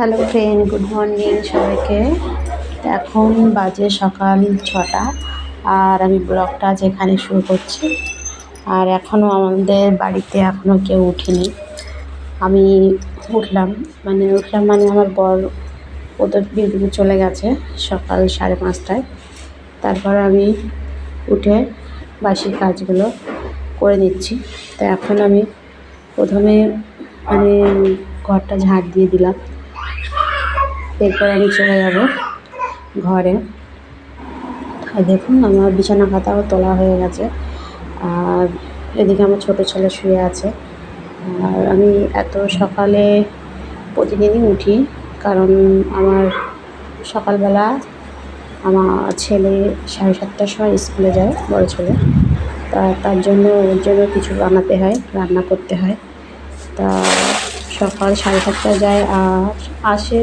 Hello friend good morning সবাইকে। এখন বাজে সকাল ছটা, আর আমি ব্লগটা যেখানে শুরু করছি। আর এখনও আমাদের বাড়িতে এখনও কেউ উঠেনি। আমি উঠলাম মানে উঠলাম মানে আমার বর ওদের ডিউটিতে চলে গেছে সকাল সাড়ে পাঁচটায়। তারপর আমি উঠে বাসি কাজগুলো করে নিচ্ছি। তো এখন আমি প্রথমে মানে ঘরটা ঝাঁট দিয়ে দিলাম। এরপর আমি চলে যাব ঘরে। আর দেখুন, আমার বিছানা পাতাও তোলা হয়ে গেছে। আর এদিকে আমার ছোটো ছেলে শুয়ে আছে। আর আমি এত সকালে প্রতিদিনই উঠি, কারণ আমার সকালবেলা আমার ছেলে সাড়ে সাতটার সময় স্কুলে যায়, বড় ছেলে। তা তার জন্য ওর জন্য কিছু বানাতে হয়, রান্না করতে হয়। তা সকাল সাড়ে সাতটায় যায় আর আসে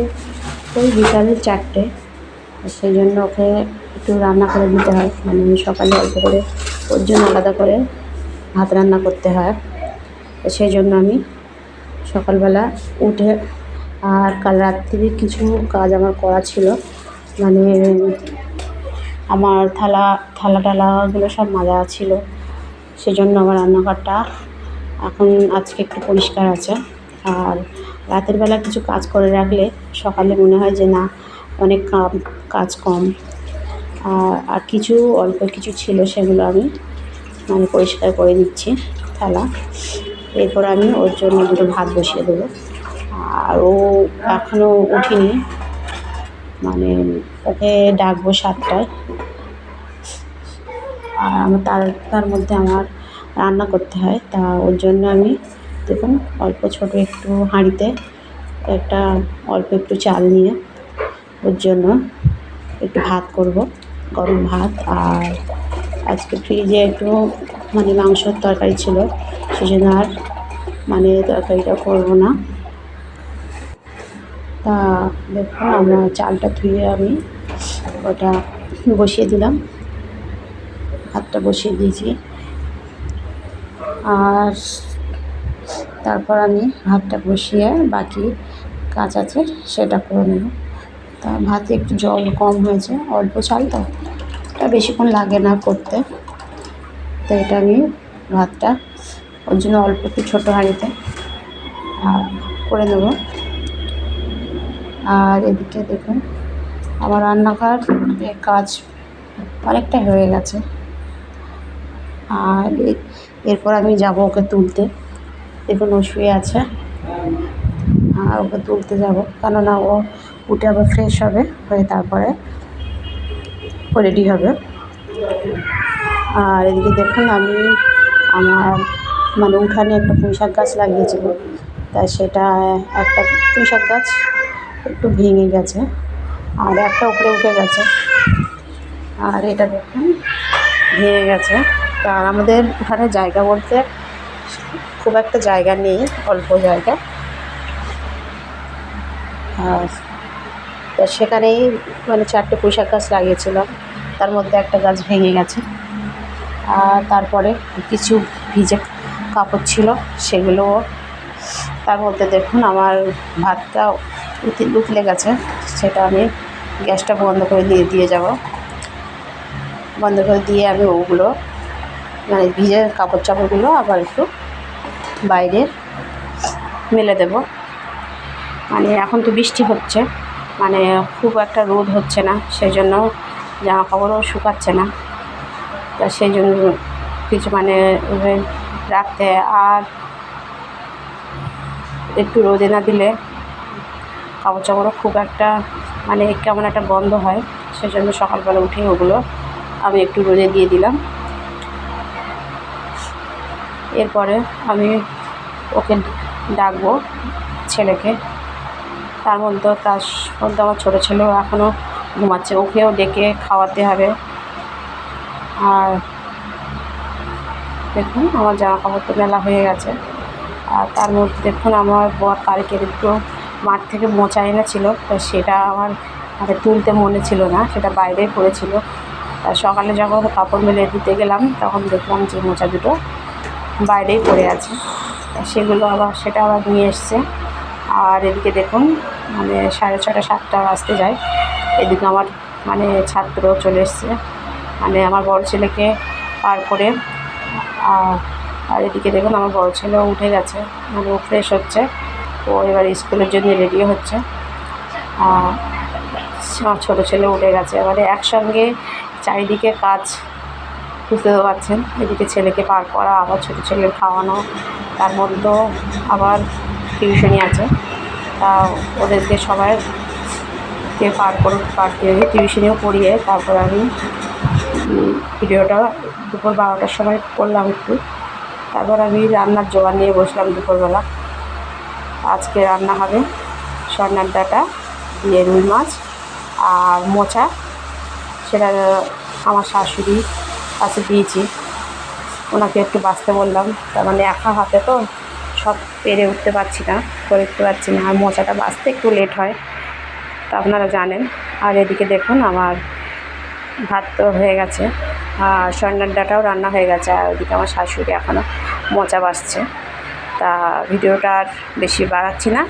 ওই বিকালে চারটে। সেই জন্য ওকে একটু রান্না করে দিতে হয়। মানে সকালে অল্প করে, ওর জন্য আলাদা করে ভাত রান্না করতে হয়। সেই জন্য আমি সকালবেলা উঠে আর কাল রাত্রি কিছু কাজ আমার করা ছিল। মানে আমার থালা থালা টালাগুলো সব মাজা ছিল। সেজন্য আমার রান্নাঘরটা এখন আজকে একটু পরিষ্কার আছে। আর রাতের বেলা কিছু কাজ করে রাখলে সকালে মনে হয় যে না, অনেক কাজ কম। আর আর কিছু, অল্প কিছু ছিল সেগুলো আমি মানে পরিষ্কার করে দিচ্ছি থালা। এরপর আমি ওর জন্য দুটো ভাত বসিয়ে দেবো। আর ও এখনও উঠিনি। মানে ওকে ডাকবো সাতটায়। আর আমার তার তার মধ্যে আমার রান্না করতে হয়। তা ওর জন্য আমি দেখুন অল্প ছোটো একটু হাঁড়িতে একটা অল্প একটু চাল নিয়ে ওর জন্য একটু ভাত করব, গরম ভাত। আর আজকে ফ্রিজে একটু মানে মাংসর তরকারি ছিল, সেজন্য আর মানে তরকারিটা করব না। তা দেখুন আমরা চালটা ধুয়ে আমি ওটা বসিয়ে দিলাম। ভাতটা বসিয়ে দিয়েছি। আর তারপর আমি ভাতটা বসিয়ে বাকি কাজ আছে সেটা করে নেব। তা ভাতে একটু জল কম হয়েছে, অল্প চাল তো এটা বেশিক্ষণ লাগে না করতে। তো এটা আমি ভাতটা, ওর জন্য অল্প একটু ছোটো হাঁড়িতে করে নেব। আর এদিকে দেখুন, আমার রান্নাঘর কাজ অনেকটাই হয়ে গেছে। আর এরপর আমি যাব ওকে তুলতে। দেখুন ও শুয়ে আছে। আর ওকে তুলতে যাব, কেননা ও উঠে আবার ফ্রেশ হবে, হয়ে তারপরে রেডি হবে। আর এদিকে দেখুন আমি আমার মানে উঠানে একটা পুঁই শাক গাছ লাগিয়েছিল তা সেটা একটা পুঁই শাক গাছ একটু ভেঙে গেছে, আর একটা উপরে উঠে গেছে। আর এটা দেখুন, ভেঙে গেছে। তা আমাদের এখানে জায়গা বলতে খুব একটা জায়গা নেই, অল্প জায়গা। আর সেখানেই মানে চারটে পুঁইশাক গাছ লাগিয়েছিলাম, তার মধ্যে একটা গাছ ভেঙে গেছে। আর তারপরে কিছু ভিজে কাপড় ছিল, সেগুলো তার মধ্যে দেখুন আমার ভাতটা উতলে গেছে, সেটা আমি গ্যাসটা বন্ধ করে দিয়ে দিয়ে যাব। বন্ধ করে দিয়ে আমি ওগুলো মানে ভিজে কাপড় চাপড়গুলো আবার একটু বাইরে মেলে দেব। মানে এখন তো বৃষ্টি হচ্ছে মানে খুব একটা রোদ হচ্ছে না সেই জন্য জামা কাপড়ও শুকাচ্ছে না। তা সেই জন্য কিছু মানে রাখতে আর একটু রোদে না দিলে কাপড় চাপড়ও খুব একটা মানে কেমন একটা গন্ধ হয় সেই জন্য সকালবেলা উঠে ওগুলো আমি একটু রোদে দিয়ে দিলাম। এরপরে আমি ওকে ডাকবো ছেলেকে। তার মধ্যে তার মধ্যে আমার ছোটো ছেলেও এখনও ঘুমাচ্ছে। ওকেও ডেকে খাওয়াতে হবে। আর দেখুন, আমার জামা কাপড় তো মেলা হয়ে গেছে। আর তার মধ্যে দেখুন, আমার বর কালকের একটু মাঠ থেকে মোচা এনেছিল। তো সেটা আমার হাতে তুলতে মনে ছিল না, সেটা বাইরেই পড়েছিল। সকালে যখন কাপড় মেলে দিতে গেলাম, তখন দেখলাম যে মোচা দুটো বাইরেই পড়ে আছে। সেগুলো আবার সেটা আবার নিয়ে এসছে। আর এদিকে দেখুন মানে সাড়ে ছটা, সাতটা বাজতে যায়। এদিকে আমার মানে ছাত্র চলে এসছে। মানে আমার বড় ছেলেকে পার করে আর এদিকে দেখুন আমার বড় ছেলেও উঠে গেছে। মানে ও ফ্রেশ হচ্ছে। ও এবার স্কুলের জন্য রেডি হচ্ছে। আমার ছোটো ছেলে উঠে গেছে। এবারে একসঙ্গে চারিদিকে কাজ বুঝতে তো পারছেন, এদিকে ছেলেকে পার করা, আবার ছোটো ছেলের খাওয়ানো, তার মধ্যেও আবার টিউশনি আছে। তা ওদেরকে সবাই কে পার করে পার করে টিউশনিও পড়িয়ে তারপর আমি ভিডিওটা দুপুর বারোটার সময় করলাম একটু। তারপর আমি রান্নার জোগাড় নিয়ে বসলাম দুপুরবেলা। আজকে রান্না হবে সন্ন্যার ডাটা, দিয়ে রুই মাছ আর মোচা। সেটা আমার শাশুড়ি কাছে দিয়েছি। ওনাকে একটু বাঁচতে বললাম। তার মানে একা হাতে তো সব পেরে উঠতে পারছি না, করে উঠতে পারছি না। আর মোচাটা বাঁচতে একটু লেট হয়, তা আপনারা জানেন। আর এদিকে দেখুন, আমার ভাত তো হয়ে গেছে। আর সন্ন্যার ডাটাও রান্না হয়ে গেছে। আর ওদিকে আমার শাশুড়ি এখনও মোচা বাসছে তা ভিডিওটা আর বেশি বাড়াচ্ছি না।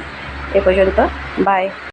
এ পর্যন্ত বাই